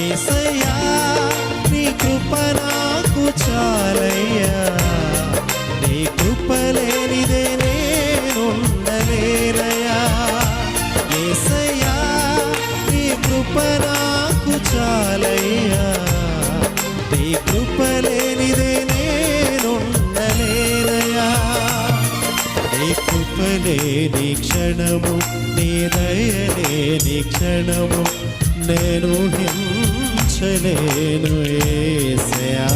ఏసయ్యా నీ కృప నాకు చాలయ్యా. నీ కృప లేనిదే నేనుండలేనయ్యా. ఏసయ్యా నీ కృప నాకు చాలయ్యా. నీ కృప లేనిదే నేనుండలేనయ్యా. నీ కృపలే నీ క్షణము నీ దయలే నీ క్షణము నేను హించలేను ఏసయా